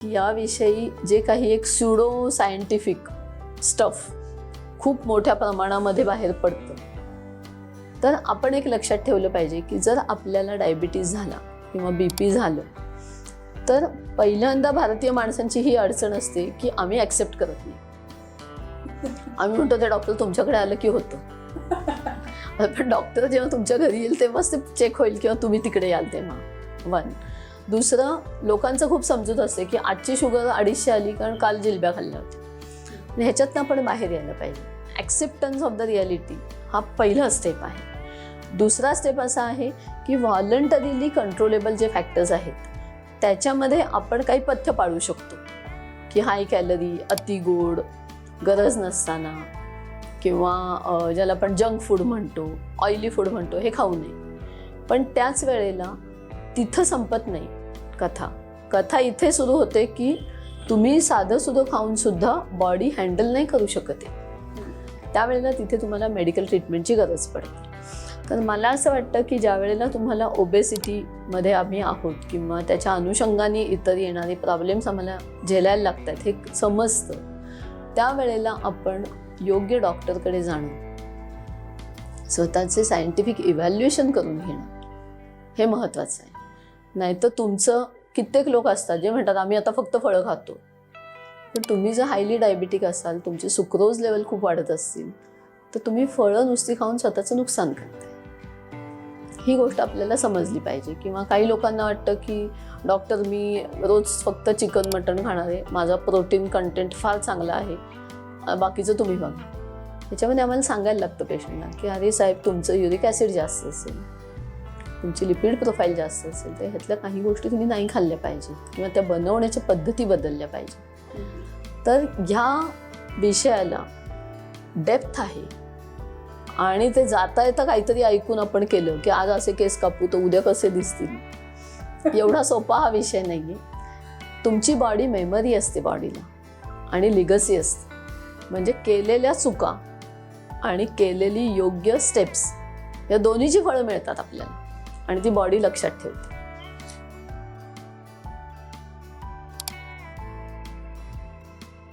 याविषयी जे काही एक स्युडो सायंटिफिक स्टफ खूप मोठ्या प्रमाणामध्ये बाहेर पडतं. तर आपण एक लक्षात ठेवलं पाहिजे की जर आपल्याला डायबिटीज झाला किंवा बी पी झालं तर पहिल्यांदा भारतीय माणसांची ही अडचण असते की आम्ही ॲक्सेप्ट करत नाही. आम्ही म्हणतो ते डॉक्टर तुमच्याकडे आलं की होतं. पण डॉक्टर जेव्हा तुमच्या घरी येईल तेव्हाच ते चेक होईल किंवा तुम्ही तिकडे याल तेव्हा. वन दुसरं लोकांचं खूप समजूत असते की आजची शुगर अडीचशे आली कारण काल जिलब्या खाल्ल्या. होत्या आणि ह्याच्यातनं आपण बाहेर यायला पाहिजे. ॲक्सेप्टन्स ऑफ द रियालिटी हा पहिला स्टेप आहे. दुसरा स्टेप असा आहे की व्हॉलंटरीली कंट्रोलेबल जे फॅक्टर्स आहेत त्याच्यामध्ये आपण काही पथ्य पाळू शकतो. की हाय कॅलरी अति गोड गरज नसताना किंवा ज्याला आपण जंक फूड म्हणतो ऑइली फूड म्हणतो हे खाऊ नये. पण त्याच वेळेला तिथं संपत नाही कथा. कथा इथे सुरू होते की तुम्ही साधं सुधं खाऊन सुद्धा बॉडी हँडल नाही करू शकत आहे. त्यावेळेला तिथे तुम्हाला मेडिकल ट्रीटमेंटची गरज पडते. तर मला असं वाटतं की ज्या वेळेला तुम्हाला ओबेसिटीमध्ये आम्ही आहोत किंवा त्याच्या अनुषंगाने इतर येणारे प्रॉब्लेम्स आम्हाला झेलायला लागतात हे समजतं. त्यावेळेला आपण योग्य डॉक्टरकडे जाणं स्वतःचे सायंटिफिक इव्हॅल्युएशन करून घेणं हे महत्त्वाचं आहे. नाहीतर तुमचं कित्येक लोक असतात जे म्हणतात आम्ही आता फक्त फळं खातो. पण तुम्ही जर हायली डायबिटिक असाल तुमचे सुक्रोज लेवल खूप वाढत असतील तर तुम्ही फळं नुसती खाऊन स्वतःचं नुकसान करताय. ही गोष्ट आपल्याला समजली पाहिजे किंवा काही लोकांना वाटतं की डॉक्टर मी रोज फक्त चिकन मटण खाणार आहे. माझा प्रोटीन कंटेंट फार चांगला आहे. बाकीचं तुम्ही बघा. त्याच्यामध्ये आम्हाला सांगायला लागतं पेशंटला की अरे साहेब तुमचं युरिक ॲसिड जास्त असेल. तुमची लिपिड प्रोफाईल जास्त असेल तर ह्यातल्या काही गोष्टी तुम्ही नाही खाल्ल्या पाहिजेत किंवा त्या बनवण्याच्या पद्धती बदलल्या पाहिजे. तर ह्या विषयाला डेप्थ आहे. आणि ते जाता येता काहीतरी ऐकून आपण केलं की आज असे केस कापू तर उद्या कसे दिसतील? एवढा सोपा हा विषय नाही आहे तुमची बॉडी मेमरी असते बॉडीला आणि लिगसी असते. म्हणजे केलेल्या चुका आणि केलेली योग्य स्टेप्स या दोन्हीची फळं मिळतात आपल्याला. आणि ती बॉडी लक्षात ठेवते.